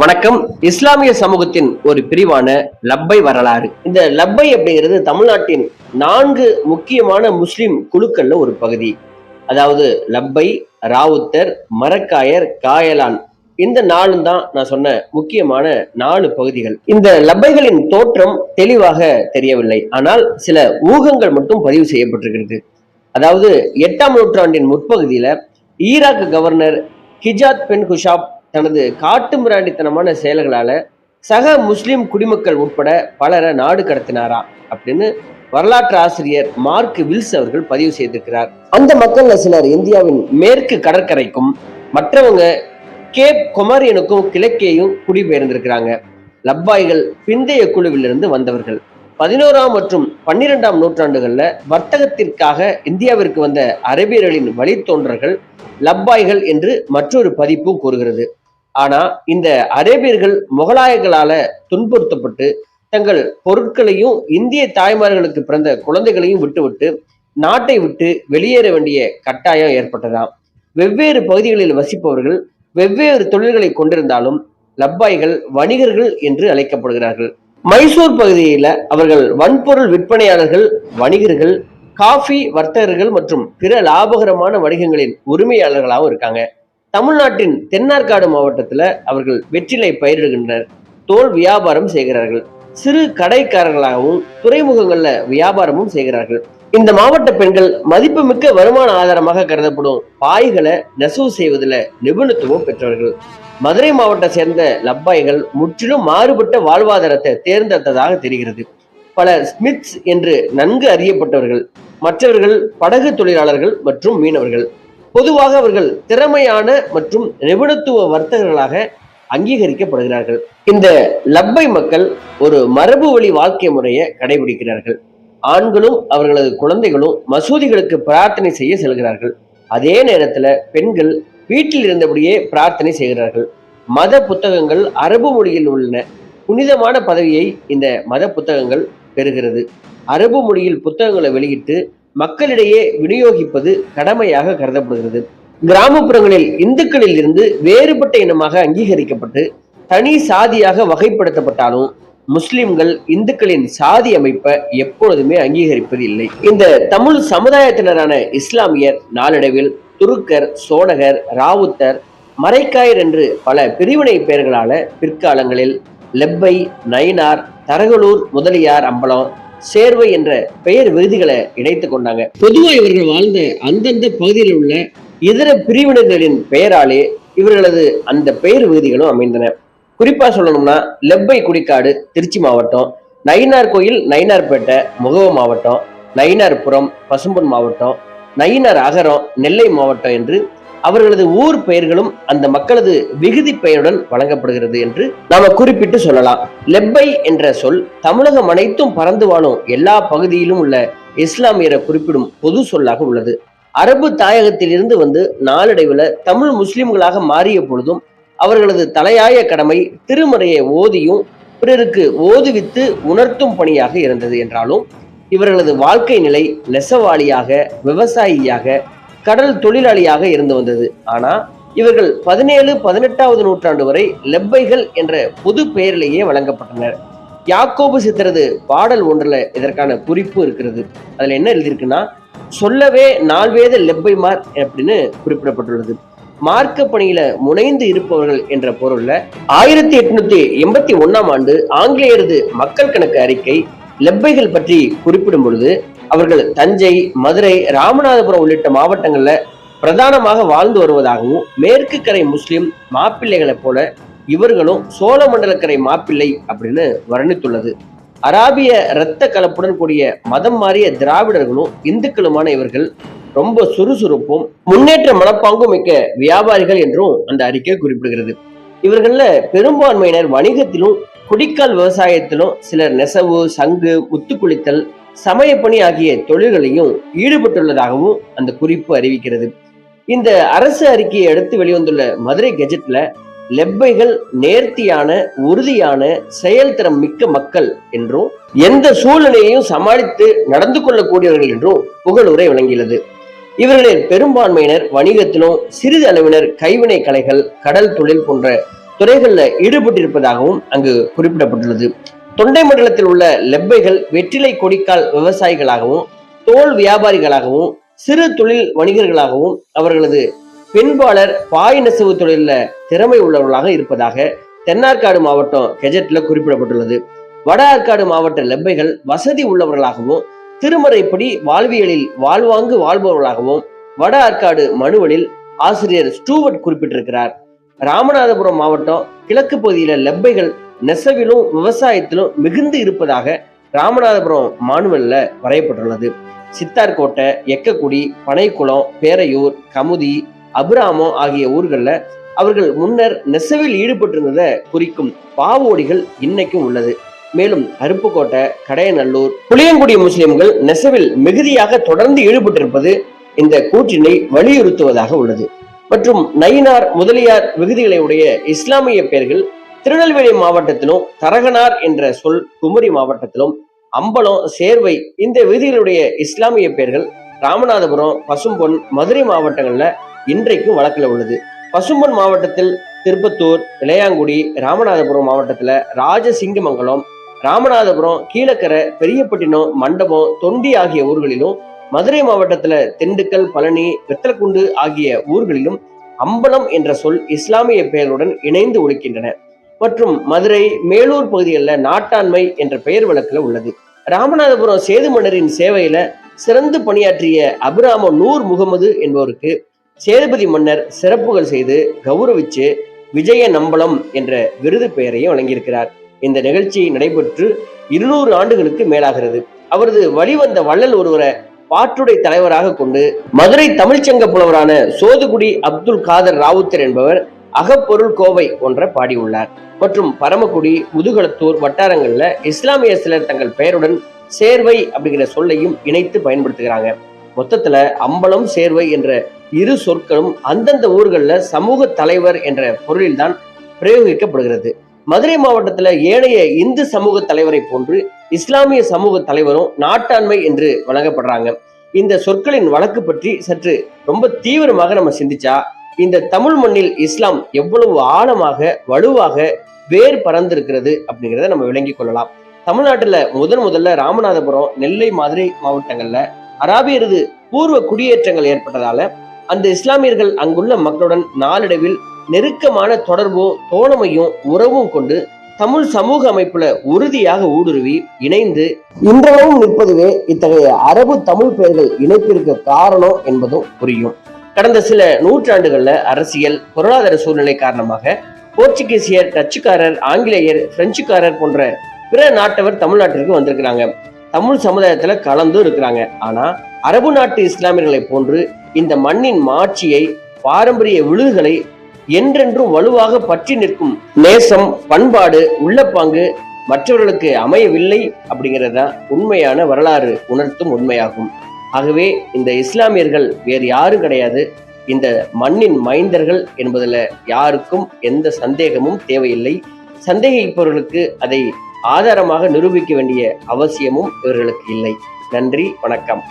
வணக்கம். இஸ்லாமிய சமூகத்தின் ஒரு பிரிவான லப்பை வரலாறு. இந்த லப்பை அப்படிங்கிறது தமிழ்நாட்டின் நான்கு முக்கியமான முஸ்லிம் குழுக்கள்ல ஒரு பகுதி. அதாவது லப்பை ராவுத்தர் மரக்காயர் காயலான். இந்த நாளும் தான் நான் சொன்ன முக்கியமான நாலு பகுதிகள். இந்த லப்பைகளின் தோற்றம் தெளிவாக தெரியவில்லை. ஆனால் சில ஊகங்கள் மட்டும் பதிவு செய்யப்பட்டிருக்கிறது. அதாவது எட்டாம் நூற்றாண்டின் முற்பகுதியில ஈராக் கவர்னர் ஹிஜாத் பென் குஷாப் தனது காட்டு மிராண்டித்தனமான செயல்களால சக முஸ்லிம் குடிமக்கள் உட்பட பலரை நாடு கடத்தினாரா அப்படின்னு வரலாற்று ஆசிரியர் மார்க் வில்ஸ் அவர்கள் பதிவு செய்திருக்கிறார். அந்த மக்கள்ல சிலர் இந்தியாவின் மேற்கு கடற்கரைக்கும் மற்றவங்க கேப் குமரியனுக்கும் கிழக்கேயும் குடிபெயர்ந்திருக்கிறாங்க. லப்பாய்கள் பிந்தைய குழுவிலிருந்து வந்தவர்கள். பதினோராம் மற்றும் பன்னிரெண்டாம் நூற்றாண்டுகள்ல வர்த்தகத்திற்காக இந்தியாவிற்கு வந்த அரபியர்களின் வழித்தோன்றர்கள் லப்பாய்கள் என்று மற்றொரு பதிப்பும் கூறுகிறது. ஆனா இந்த அரேபியர்கள் முகலாயர்களால துன்புறுத்தப்பட்டு தங்கள் பொருட்களையும் இந்திய தாய்மார்களுக்கு பிறந்த குழந்தைகளையும் விட்டுவிட்டு நாட்டை விட்டு வெளியேற வேண்டிய கட்டாயம் ஏற்பட்டதாம். வெவ்வேறு பகுதிகளில் வசிப்பவர்கள் வெவ்வேறு தொழில்களை கொண்டிருந்தாலும் லப்பாய்கள் வணிகர்கள் என்று அழைக்கப்படுகிறார்கள். மைசூர் பகுதியில அவர்கள் வன்பொருள் விற்பனையாளர்கள் வணிகர்கள் காஃபி வர்த்தகர்கள் மற்றும் பிற லாபகரமான வணிகங்களின் உரிமையாளர்களாகவும் இருக்காங்க. தமிழ்நாட்டின் தென்னார்காடு மாவட்டத்தில் அவர்கள் வெற்றிலை பயிரிடுகின்றனர். தோல் வியாபாரம் செய்கிறார்கள். சிறு கடைக்காரர்களாகவும் துறைமுகங்கள்ல வியாபாரமும் செய்கிறார்கள். இந்த மாவட்ட பெண்கள் மதிப்புமிக்க வருமான ஆதாரமாக கருதப்படும் பாய்களை நெசவு செய்வதில் நிபுணத்துவம் பெற்றவர்கள். மதுரை மாவட்டம் சேர்ந்த லப்பாய்கள் முற்றிலும் மாறுபட்ட வாழ்வாதாரத்தை தேர்ந்தெடுத்ததாக தெரிகிறது. பல ஸ்மித்ஸ் என்று நன்கு அறியப்பட்டவர்கள். மற்றவர்கள் படகு தொழிலாளர்கள் மற்றும் மீனவர்கள். பொதுவாக அவர்கள் திறமையான மற்றும் நிபுணத்துவ வர்த்தகர்களாக அங்கீகரிக்கப்படுகிறார்கள். இந்த லப்பை மக்கள் ஒரு மரபு வழி வாழ்க்கை முறையை கடைபிடிக்கிறார்கள். ஆண்களும் அவர்களது குழந்தைகளும் மசூதிகளுக்கு பிரார்த்தனை செய்ய செல்கிறார்கள். அதே நேரத்துல பெண்கள் வீட்டில் இருந்தபடியே பிரார்த்தனை செய்கிறார்கள். மத புத்தகங்கள் அரபு மொழியில் உள்ளன. புனிதமான பதவியை இந்த மத புத்தகங்கள் பெறுகிறது. அரபு மொழியில் புத்தகங்களை வெளியிட்டு மக்களிடையே விநியோகிப்பது கடமையாக கருதப்படுகிறது. கிராமப்புறங்களில் இந்துக்களில் இருந்து வேறுபட்ட இனமாக அங்கீகரிக்கப்பட்டு தனி சாதியாக வகைப்படுத்தப்பட்டாலும் முஸ்லிம்கள் இந்துக்களின் சாதி அமைப்பை எப்பொழுதுமே அங்கீகரிப்பது இல்லை. இந்த தமிழ் சமுதாயத்தினரான இஸ்லாமியர் நாளடைவில் துருக்கர் சோழகர் ராவுத்தர் மரைக்காயர் என்று பல பிரிவினை பெயர்களால பிற்காலங்களில் லெப்பை நயினார் தரகலூர் முதலியார் அம்பலம் சேர்வை என்ற பெயர் விருதுகளை இணைத்து கொண்டாங்க. பொதுவா இவர்கள் வாழ்ந்த அந்தந்த பகுதியில் உள்ள இதர பிரிவினர்களின் பெயராலே இவர்களது அந்த பெயர் விகுதிகளும் அமைந்தன. குறிப்பா சொல்லணும்னா லெப்பை குடிக்காடு திருச்சி மாவட்டம் நயினார் கோயில் நயினார்பேட்டை முகவ மாவட்டம் நயினார்புரம் பசும்பொன் மாவட்டம் நயினார் அகரம் நெல்லை மாவட்டம் என்று அவர்களது ஊர் பெயர்களும் அந்த மக்களது விகுதி பெயருடன் வழங்கப்படுகிறது என்று நாம குறிப்பிட்டு சொல்லலாம். லெப்பை என்ற சொல் தமிழகம் அனைத்தும் பறந்து வாழும் எல்லா பகுதியிலும் உள்ள இஸ்லாமியரை குறிப்பிடும் பொது சொல்லாக உள்ளது. அரபு தாயகத்திலிருந்து வந்து நாளடைவில் தமிழ் முஸ்லிம்களாக மாறிய பொழுதும் அவர்களது தலையாய கடமை திருமறையை ஓதியும் பிறருக்கு ஓதுவித்து உணர்த்தும் பணியாக இருந்தது என்றாலும் இவர்களது வாழ்க்கை நிலை நெசவாளியாக விவசாயியாக கடல் தொழிலாளியாக இருந்து வந்தது. ஆனா இவர்கள் பதினேழு பதினெட்டாவது நூற்றாண்டு வரை லெப்பைகள் என்ற பொது பெயரிலேயே வழங்கப்பட்டனர். யாக்கோபு சித்தரது பாடல் ஒன்றில் இதற்கான குறிப்பு இருக்கிறது. அதில் என்ன எழுதியிருக்குன்னா சொல்லவே நால்வேத லெப்பைமார் அப்படின்னு குறிப்பிடப்பட்டுள்ளது. மார்க்க பணியில முனைந்து இருப்பவர்கள் என்ற பொருள்ல ஆயிரத்தி எட்நூத்தி எண்பத்தி ஒன்னாம் ஆண்டு ஆங்கிலேயரது மக்கள் கணக்கு அறிக்கை லெப்பைகள் பற்றி குறிப்பிடும் பொழுது அவர்கள் தஞ்சை மதுரை ராமநாதபுரம் உள்ளிட்ட மாவட்டங்கள்ல பிரதானமாக வாழ்ந்து வருவதாகவும் மேற்கு கரை முஸ்லிம் மாப்பிள்ளைகளைப் போல இவர்களும் சோழ மண்டலக்கரை மாப்பிள்ளை அப்படின்னு வர்ணித்துள்ளது. அராபிய இரத்த கலப்புடன் கூடிய மதம் மாறிய திராவிடர்களும் இந்துக்களுமான இவர்கள் ரொம்ப சுறுசுறுப்பும் முன்னேற்ற மனப்பாங்கும் மிக்க வியாபாரிகள் என்றும் அந்த அறிக்கை குறிப்பிடுகிறது. இவர்கள்ல பெரும்பான்மையினர் வணிகத்திலும் குடிக்கால் விவசாயத்திலும் சிலர் நெசவு சங்கு முத்துக்குளித்தல் சமயப்பணி ஆகிய தொழில்களையும் ஈடுபட்டுள்ளதாகவும் அந்த குறிப்பு அறிவிக்கிறது. இந்த அரசு அறிக்கையை அடுத்து வெளிவந்துள்ள மதுரை கெஜெட்ல லெப்பைகள் நேர்த்தியான உறுதியான செயல்திறம் மிக்க மக்கள் என்றும் எந்த சூழ்நிலையையும் சமாளித்து நடந்து கொள்ளக்கூடியவர்கள் என்றும் புகழுரை வழங்கியுள்ளது. இவர்களில் பெரும்பான்மையினர் வணிகத்திலும் சிறிது அளவினர் கைவினை கலைகள் கடல் தொழில் போன்ற துறைகளில் ஈடுபட்டிருப்பதாகவும் அங்கு குறிப்பிடப்பட்டுள்ளது. தொண்டை மண்டலத்தில் உள்ள லெப்பைகள் வெற்றிலை கொடிக்கால் விவசாயிகளாகவும் தோல் வியாபாரிகளாகவும் சிறு தொழில் வணிகர்களாகவும் அவர்களது பெண்பாளர் பாய் நெசவு தொழில திறமை உள்ளவர்களாக இருப்பதாக தென்னார்காடு மாவட்டம் கெஜெட்ல குறிப்பிடப்பட்டுள்ளது. வட ஆற்காடு மாவட்ட லெப்பைகள் வசதி உள்ளவர்களாகவும் திருமறைப்படி வாழ்வியலில் வாழ்வாங்கு வாழ்பவர்களாகவும் வட ஆற்காடு மனுவலில் ஆசிரியர் ஸ்டூவர்ட் குறிப்பிட்டிருக்கிறார். ராமநாதபுரம் மாவட்டம் கிழக்கு பகுதியில லெப்பைகள் நெசவிலும் விவசாயத்திலும் மிகுந்து இருப்பதாக ராமநாதபுரம் மானுவல்ல வரையப்பட்டுள்ளது. சித்தார்கோட்டை எக்கக்குடி பனைக்குளம் பேரையூர் கமுதி அபிராமம் ஆகிய ஊர்களில் அவர்கள் முன்னர் நெசவில் ஈடுபட்டிருந்ததை குறிக்கும் பாவோடிகள் இன்னைக்கும் உள்ளது. மேலும் அருப்புக்கோட்டை கடையநல்லூர் புளியங்குடி முஸ்லிம்கள் நெசவில் மிகுதியாக தொடர்ந்து ஈடுபட்டிருப்பது இந்த கூற்றினை வலியுறுத்துவதாக உள்ளது. மற்றும் நயினார் முதலியார் விகுதிகளை உடைய இஸ்லாமிய பெயர்கள் திருநெல்வேலி மாவட்டத்திலும் தரகனார் என்ற சொல் குமரி மாவட்டத்திலும் அம்பலம் சேர்வை இந்த விதிகளுடைய இஸ்லாமிய பெயர்கள் ராமநாதபுரம் பசும்பொன் மதுரை மாவட்டங்கள்ல இன்றைக்கும் வழக்கில் உள்ளது. பசும்பொன் மாவட்டத்தில் திருப்பத்தூர் இளையாங்குடி ராமநாதபுரம் மாவட்டத்துல ராஜசிங்கமங்கலம் ராமநாதபுரம் கீழக்கரை பெரியப்பட்டினம் மண்டபம் தொண்டி ஆகிய ஊர்களிலும் மதுரை மாவட்டத்துல திண்டுக்கல் பழனி வெத்தலக்குண்டு ஆகிய ஊர்களிலும் அம்பலம் என்ற சொல் இஸ்லாமிய பெயருடன் இணைந்து ஒழிக்கின்றன மற்றும் மதுரை மேலூர் பகுதிகளில் நாட்டாண்மை என்ற பெயர் வழக்கில் உள்ளது. ராமநாதபுரம் சேது மன்னரின் சேவையில சிறந்து பணியாற்றிய அபிராம நூர் முகமது என்பவருக்கு சேதுபதி மன்னர் சிறப்புகள் செய்து கௌரவிச்சு விஜய நம்பலம் என்ற விருது பெயரையும் வழங்கியிருக்கிறார். இந்த நிகழ்ச்சி நடைபெற்று இருநூறு ஆண்டுகளுக்கு மேலாகிறது. அவரது வழிவந்த வள்ளல் ஒருவரை பாட்டுடை தலைவராக கொண்டு மதுரை தமிழ்ச்சங்க புலவரான சோதுகுடி அப்துல் காதர் ராவுத்தர் என்பவர் அகப்பொருள் கோவை போன்ற பாடியுள்ளார். மற்றும் பரமக்குடி முதுகளத்தூர் வட்டாரங்கள்ல இஸ்லாமிய சிலர் தங்கள் பெயருடன் சேர்வை அப்படிங்கிற சொல்லையும் இணைத்து பயன்படுத்துகிறாங்க. மொத்தத்துல அம்பலம் சேர்வை என்ற இரு சொற்களும் அந்தந்த ஊர்களில் சமூக தலைவர் என்ற பொருளில்தான் பிரயோகிக்கப்படுகிறது. மதுரை மாவட்டத்துல ஏனைய இந்து சமூக தலைவரை போன்று இஸ்லாமிய சமூக தலைவரும் நாட்டாண்மை என்று வழங்கப்படுறாங்க. இந்த சொற்களின் வழக்கு பற்றி சற்று ரொம்ப தீவிரமாக நம்ம சிந்திச்சா இந்த தமிழ் மண்ணில் இஸ்லாம் எவ்வளவு ஆழமாக வலுவாக வேர் பறந்திருக்கிறது அப்படிங்கிறத நம்ம விளங்கிக் கொள்ளலாம். தமிழ்நாட்டுல முதன் முதல்ல ராமநாதபுரம் நெல்லை மதுரை மாவட்டங்கள்ல அராபியரது பூர்வ குடியேற்றங்கள் ஏற்பட்டதால அந்த இஸ்லாமியர்கள் அங்குள்ள மக்களுடன் நாளடைவில் நெருக்கமான தொடர்பும் தோழமையும் உறவும் கொண்டு தமிழ் சமூக அமைப்புல உறுதியாக ஊடுருவி இணைந்து இன்றளவும் நிற்பதுவே இத்தகைய அரபு தமிழ் பெயர்கள் இணைப்பிற்கு காரணம் என்பதும் புரியும். கடந்த சில நூற்றாண்டுகளில் அரசியல் பொருளாதார சூழ்நிலை காரணமாக போர்ச்சுகீசியர் டச்சுக்காரர் ஆங்கிலேயர் பிரெஞ்சுக்காரர் போன்ற பிற நாட்டவர் தமிழ்நாட்டிற்கு வந்திருக்கிறாங்க. தமிழ் சமுதாயத்துல கலந்தும் இருக்கிறாங்க. ஆனா அரபு நாட்டு இஸ்லாமியர்களை போன்று இந்த மண்ணின் மாட்சியை பாரம்பரிய விழுதுகளை என்றென்றும் வலுவாக பற்றி நிற்கும் நேசம் பண்பாடு உள்ளப்பாங்கு மற்றவர்களுக்கு அமையவில்லை அப்படிங்கிறது தான் உண்மையான வரலாறு உணர்த்தும் உண்மையாகும். ஆகவே இந்த இஸ்லாமியர்கள் வேறு யாரும் கிடையாது. இந்த மண்ணின் மைந்தர்கள் என்பதில் யாருக்கும் எந்த சந்தேகமும் தேவையில்லை. சந்தேகிப்பவர்களுக்கு அதை ஆதாரமாக நிரூபிக்க வேண்டிய அவசியமும் இவர்களுக்கு இல்லை. நன்றி வணக்கம்.